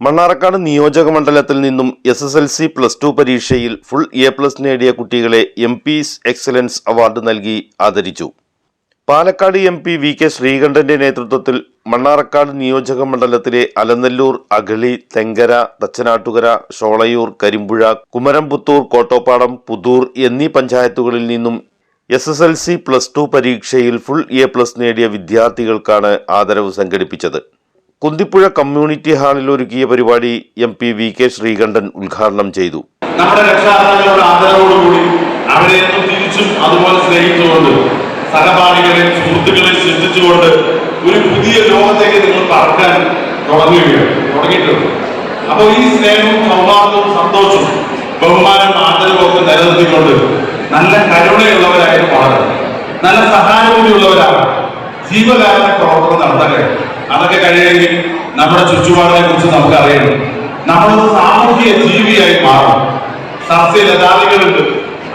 മണ്ണാർക്കാട് നിയോജക മണ്ഡലത്തിൽ നിന്നും S S L C plus two പരീക്ഷയിൽ ഫുൾ എ പ്ലസ് നേടിയ കുട്ടികളെ എം പി എക്സലൻസ് അവാർഡ് നൽകി ആദരിച്ചു. Palakkad M P V K ശ്രീകണ്ഠന്റെ നേതൃത്വത്തിൽ മണ്ണാർക്കാട് നിയോജക മണ്ഡലത്തിലെ അലനല്ലൂർ അഗളി തെങ്കര തച്ചനാട്ടുകര ഷോളയൂർ കരിമ്പുഴ കുമരംപുത്തൂർ കോട്ടോപ്പാടം പുതൂർ എന്നീ പഞ്ചായത്തുകളിൽ നിന്നും S S L C plus two പരീക്ഷയിൽ ഫുൾ എ പ്ലസ് നേടിയ വിദ്യാർത്ഥികൾക്കാണ് ആദരവ് സംഘടിപ്പിച്ചത്. കുന്തിപ്പുഴ കമ്മ്യൂണിറ്റി ഹാളിൽ ഒരുക്കിയ പരിപാടി M P V K Sreekandan ഉദ്ഘാടനം ചെയ്തു. നമ്മുടെ രക്ഷാകർത്താക്കളുടെ ആദരവോടുകൂടി അവരെ തിരിച്ചും അതുപോലെ സ്നേഹിച്ചുകൊണ്ട് സഹപാഠികളെ സുഹൃത്തുക്കളെ ശ്രദ്ധിച്ചുകൊണ്ട് ഒരു പുതിയ ലോകത്തേക്ക് നിങ്ങൾ പറക്കാൻ തുടങ്ങിയിട്ടുണ്ട്. അപ്പോൾ ഈ സ്നേഹവും സൗഹാർദ്ദവും സന്തോഷവും ബഹുമാനം ആദരവും ഒക്കെ നിലനിർത്തിക്കൊണ്ട് നല്ല കരുണയുള്ളവരായിട്ട് മാറണം നല്ല സഹാനുഭൂതിയുള്ളവരാണ് ജീവകാരണ പ്രവർത്തനം നടത്താൻ കഴിയുമെങ്കിൽ നമ്മുടെ ചുറ്റുപാടിനെ കുറിച്ച് നമുക്ക് അറിയണം നമ്മളൊരു സാമൂഹിക ജീവിയായി മാറും സസ്യലതാദികളുണ്ട്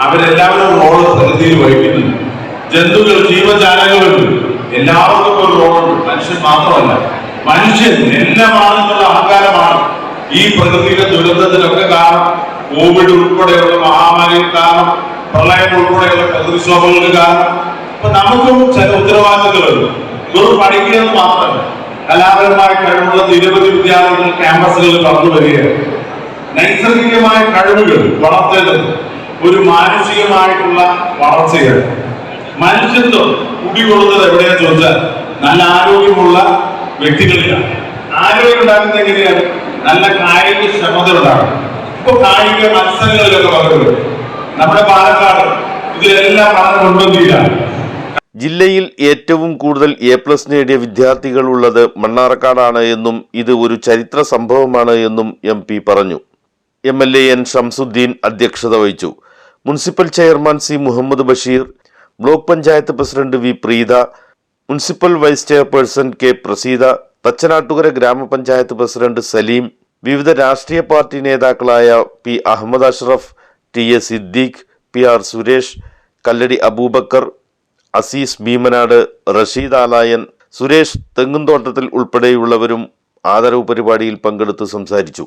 അവരെല്ലാവരും റോൾ പ്രകൃതിയിൽ വഹിക്കുന്നുണ്ട് ജന്തുക്കൾ ജീവജാലങ്ങളുണ്ട്. എല്ലാവർക്കും ഒരു റോളുണ്ട് മനുഷ്യൻ മാത്രമല്ല. മനുഷ്യൻ എല്ലാമാണെന്നുള്ള അഹങ്കാരമാണ്. ഈ പ്രകൃതിയുടെ ദുരന്തത്തിനൊക്കെ കാരണം കോവിഡ് ഉൾപ്പെടെയുള്ള മഹാമാരികൾ കാരണം പ്രളയം ഉൾപ്പെടെയുള്ള പ്രകൃതിക്ഷോഭങ്ങൾക്ക് കാരണം. ഇപ്പൊ നമുക്കും ചില ഉത്തരവാദിത്തങ്ങളുണ്ട്. വെറും പഠിക്കുക എന്ന് മാത്രമല്ല. കലാപരമായ കഴിവുള്ള നിരവധി വിദ്യാർത്ഥികൾ ക്യാമ്പസുകളിൽ വന്നു വരികയാണ്. നൈസർഗികമായ കഴിവുകൾ വളർത്തേണ്ടത് ഒരു മാനസികമായിട്ടുള്ള വളർച്ചയാണ്. മനുഷ്യത്വം കുടികൊള്ളുന്നത് എവിടെയാ ചോദിച്ചാൽ നല്ല ആരോഗ്യമുള്ള വ്യക്തികളിലാണ്. ആരോഗ്യം ഉണ്ടാക്കുന്നത് എങ്ങനെയാണ്? നല്ല കായിക ക്ഷമത ഉണ്ടാകും ഇപ്പൊ കായിക മത്സരങ്ങളിലൊക്കെ പങ്കെടുക്കും. നമ്മുടെ പാലക്കാട് ഇതിലെല്ലാം വളരെ മുൻപന്തിയിലാണ് ജില്ലയിൽ ഏറ്റവും കൂടുതൽ എ പ്ലസ് നേടിയ വിദ്യാർത്ഥികൾ ഉള്ളത് മണ്ണാർക്കാടാണ് എന്നും ഇത് ഒരു ചരിത്ര സംഭവമാണ് എന്നും എം പി പറഞ്ഞു. M L A N Shamsudheen അധ്യക്ഷത വഹിച്ചു. Municipal chairman C Muhammad Basheer block panchayat president V Preetha municipal vice chairperson K Praseetha Thachanattukara grama panchayat president Saleem വിവിധ രാഷ്ട്രീയ പാർട്ടി നേതാക്കളായ P Ahammed Ashraf T A Siddique P R Suresh Kalladi Aboobacker Azeez Bheemanad Rasheed Alayan Suresh തെങ്ങുംതോട്ടത്തിൽ ഉൾപ്പെടെയുള്ളവരും ആദരവ് പരിപാടിയിൽ പങ്കെടുത്ത് സംസാരിച്ചു.